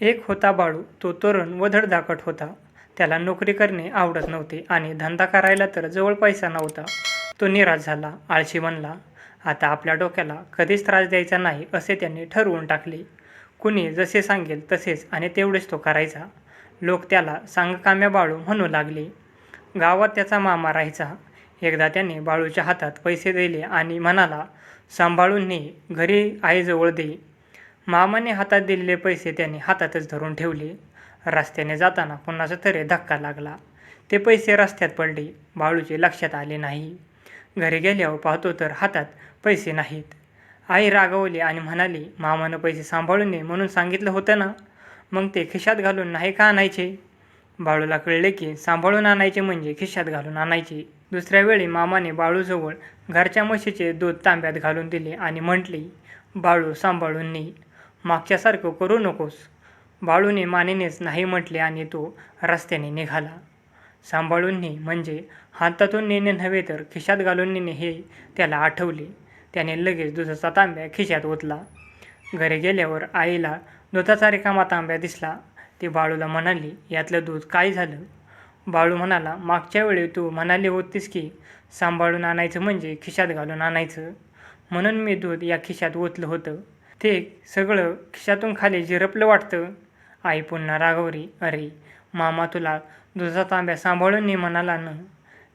एक होता बाळू तो तरुण व धडधाकट होता. त्याला नोकरी करणे आवडत नव्हते आणि धंदा करायला तर जवळ पैसा नव्हता. तो निराश झाला आळशी बनला. आता आपल्या डोक्याला कधीच त्रास द्यायचा नाही असे त्यांनी ठरवून टाकले. कुणी जसे सांगेल तसेच आणि तेवढेच तो करायचा. लोक त्याला सांगकाम्या बाळू म्हणू लागले. गावात त्याचा मामा राहायचा. एकदा त्याने बाळूच्या हातात पैसे दिले आणि म्हणाला सांभाळून ने घरी आईजवळ दे. मामाने हातात दिलेले पैसे त्याने हातातच धरून ठेवले. रस्त्याने जाताना कुणाचा तरी धक्का लागला. ते पैसे रस्त्यात पडले. बाळूचे लक्षात आले नाही. घरी गेल्यावर पाहतो तर हातात पैसे नाहीत. आई रागवली आणि म्हणाली मामानं पैसे सांभाळून नये म्हणून सांगितलं होतं ना. मग ते खिशात घालून नाही का आणायचे? बाळूला कळले की सांभाळून आणायचे म्हणजे खिशात घालून आणायचे. दुसऱ्या वेळी मामाने बाळूजवळ घरच्या म्हशीचे दूध तांब्यात घालून दिले आणि म्हटले बाळू सांभाळून ने. मागच्यासारखं करू नकोस. बाळूने मानेनेच नाही म्हटले आणि तो रस्त्याने निघाला. सांभाळून ने म्हणजे हातातून नेणे नव्हे तर खिशात घालून नेणे हे त्याला आठवले. त्याने लगेच दुधाचा तांब्या खिशात ओतला. घरी गेल्यावर आईला दुधाचा रिकामा तांब्या दिसला. ती बाळूला म्हणाली यातलं दूध काय झालं? बाळू म्हणाला मागच्या वेळी तू म्हणाली होतीस की सांभाळून आणायचं म्हणजे खिशात घालून आणायचं. म्हणून मी दूध या खिशात ओतलं होतं. ते सगळं खिशातून खाली झिरपलं वाटतं. आई पुन्हा रागवरी अरे मामा तुला दुधा तांब्या सांभाळून ने म्हणाला न.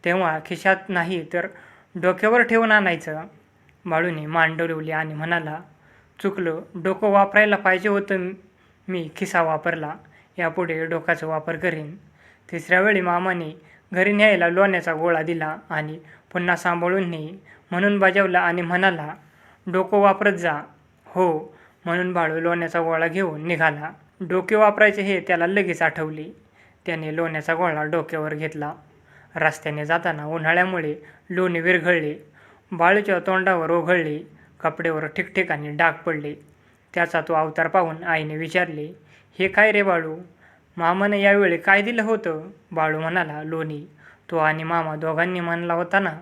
तेव्हा खिशात नाही तर डोक्यावर ठेवून आणायचं. बाळूने मान डोलवली आणि म्हणाला चुकलं डोकं वापरायला पाहिजे होतं. मी खिसा वापरला यापुढे डोकाचा वापर करेन. तिसऱ्या वेळी मामाने घरी न्यायला लोण्याचा गोळा दिला आणि पुन्हा सांभाळून ने म्हणून बजावला आणि म्हणाला डोकं वापरत जा. हो म्हणून बाळू लोण्याचा गोळा घेऊन निघाला. डोके वापरायचे हे त्याला लगेच आठवले. त्याने लोण्याचा गोळा डोक्यावर घेतला. रस्त्याने जाताना उन्हाळ्यामुळे लोणी विरघळले. बाळूच्या तोंडावर ओघळले. कपडेवर ठिकठिकाणी डाग पडले. त्याचा तो अवतार पाहून आईने विचारले हे काय रे बाळू? मामाने यावेळी काय दिलं होतं? बाळू म्हणाला लोणी. तो आणि मामा दोघांनी म्हणला होता ना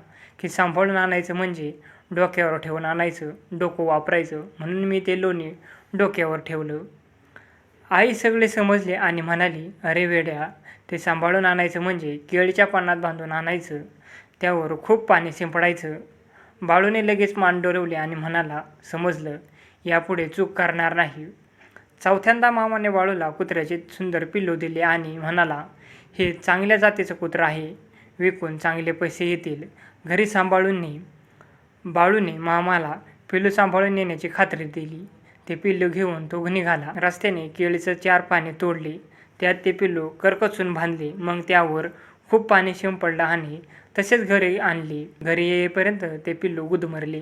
की सांभाळून आणायचं म्हणजे डोक्यावर ठेवून आणायचं डोकं वापरायचं म्हणून मी ते लोणी डोक्यावर ठेवलं. आई सगळे समजले आणि म्हणाली अरे वेड्या ते सांभाळून आणायचं म्हणजे केळीच्या पानात बांधून आणायचं त्यावर खूप पाणी शिंपडायचं. बाळूने लगेच मान डोलवले आणि म्हणाला समजलं यापुढे चूक करणार नाही. चौथ्यांदा मामाने बाळूला कुत्र्याचे सुंदर पिल्लू दिले आणि म्हणाला हे चांगल्या जातीचं कुत्रं आहे विकून चांगले पैसे येतील. घरी सांभाळून ने बाळूने मामाला पिल्लू सांभाळून नेण्याची खात्री दिली. ते पिल्लू घेऊन तो निघाला. रस्त्याने केळीचं चार पाने तोडले. त्यात ते पिल्लू करकचून बांधले. मग त्यावर खूप पाणी शिंपडलं आणि तसेच घरी आणले. घरी येईपर्यंत ते पिल्लू गुदमरले.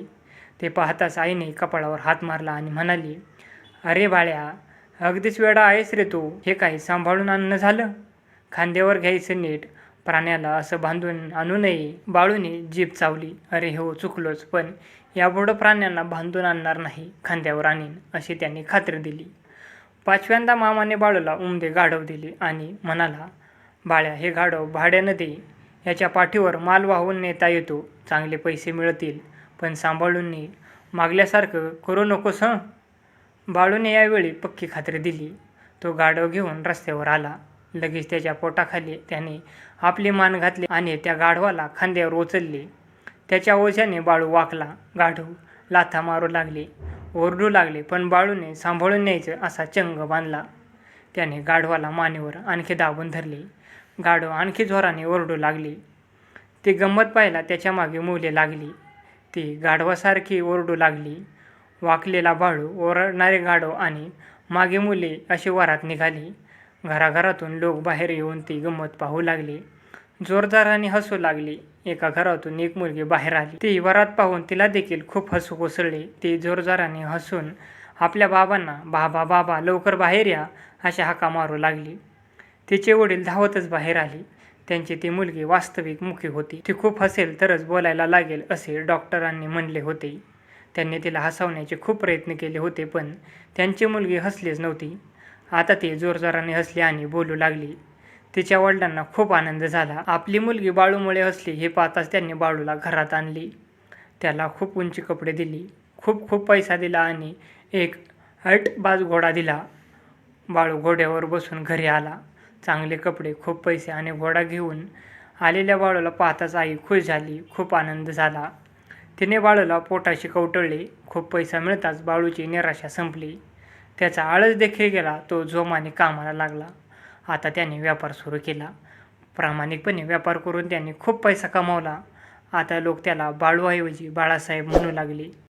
ते पाहताच आईने कपाळावर हात मारला आणि म्हणाली अरे बाळ्या अगदीच वेडा आहेस रे तू. हे काही सांभाळून आणणं झालं? खांद्यावर घ्यायचं नीट. प्राण्याला असं बांधून आणू नये बाळूने जीभ चावली. अरे हो चुकलोच पण यापुढं प्राण्यांना बांधून आणणार नाही खांद्यावर आणीन अशी त्यांनी खात्री दिली. पाचव्यांदा मामाने बाळूला उमदे गाढव दिले आणि म्हणाला बाळ्या हे गाढव भाड्यानं दे. याच्या पाठीवर माल वाहून नेता येतो. चांगले पैसे मिळतील पण सांभाळून ने. मागल्यासारखं करू नकोस हं? बाळूने यावेळी पक्की खात्री दिली. तो गाढव घेऊन रस्त्यावर आला. लगेच त्याच्या पोटाखाली त्याने आपली मान घातली आणि त्या गाढवाला खांद्यावर उचलले त्याच्या ओझ्याने बाळू वाकला गाढव लाथा मारू लागले ओरडू लागले पण बाळूने सांभाळून न्यायचं असा चंग बांधला. त्याने गाढवाला मानेवर आणखी दाबून धरले. गाढव आणखी जोराने ओरडू लागले. ती गंमत पाहायला त्याच्यामागे मुले लागली. ती गाढवासारखी ओरडू लागली. वाकलेला बाळू ओरडणारे गाढव आणि मागे मुले अशी वरात निघाली. घराघरातून लोक बाहेर येऊन ती गंमत पाहू लागले. जोरदाराने हसू लागली. एका घरातून एक मुलगी बाहेर आली. ती वरात पाहून तिला देखील खूप हसू कोसळले. ती जोरदाराने हसून आपल्या बाबांना बाबा बाबा लवकर बाहेर या अशा हाका मारू लागली. तिचे वडील धावतच बाहेर आले. त्यांची ती मुलगी वास्तविक मुखी होती. ती खूप हसेल तरच बोलायला लागेल असे डॉक्टरांनी म्हणले होते. त्यांनी तिला हसवण्याचे खूप प्रयत्न केले होते पण त्यांची मुलगी हसलीच नव्हती. आता ती जोरजोराने हसली आणि बोलू लागली. तिच्या वडिलांना खूप आनंद झाला. आपली मुलगी बाळूमुळे हसली हे पाहताच त्यांनी बाळूला घरात आणली. त्याला खूप उंची कपडे दिली खूप खूप पैसा दिला आणि एक अट बाज घोडा दिला. बाळू घोड्यावर बसून घरी आला. चांगले कपडे खूप पैसे आणि घोडा घेऊन आलेल्या बाळूला पाहताच आई खुश झाली खूप आनंद झाला. तिने बाळूला पोटाशी कवटळले. खूप पैसा मिळताच बाळूची निराशा संपली. त्याचा आळस देखील गेला तो जोमाने कामाला लागला. आता त्याने व्यापार सुरू केला. प्रामाणिकपणे व्यापार करून त्याने खूप पैसा कमावला. आता लोक त्याला बाळूऐवजी बाळासाहेब म्हणू लागले.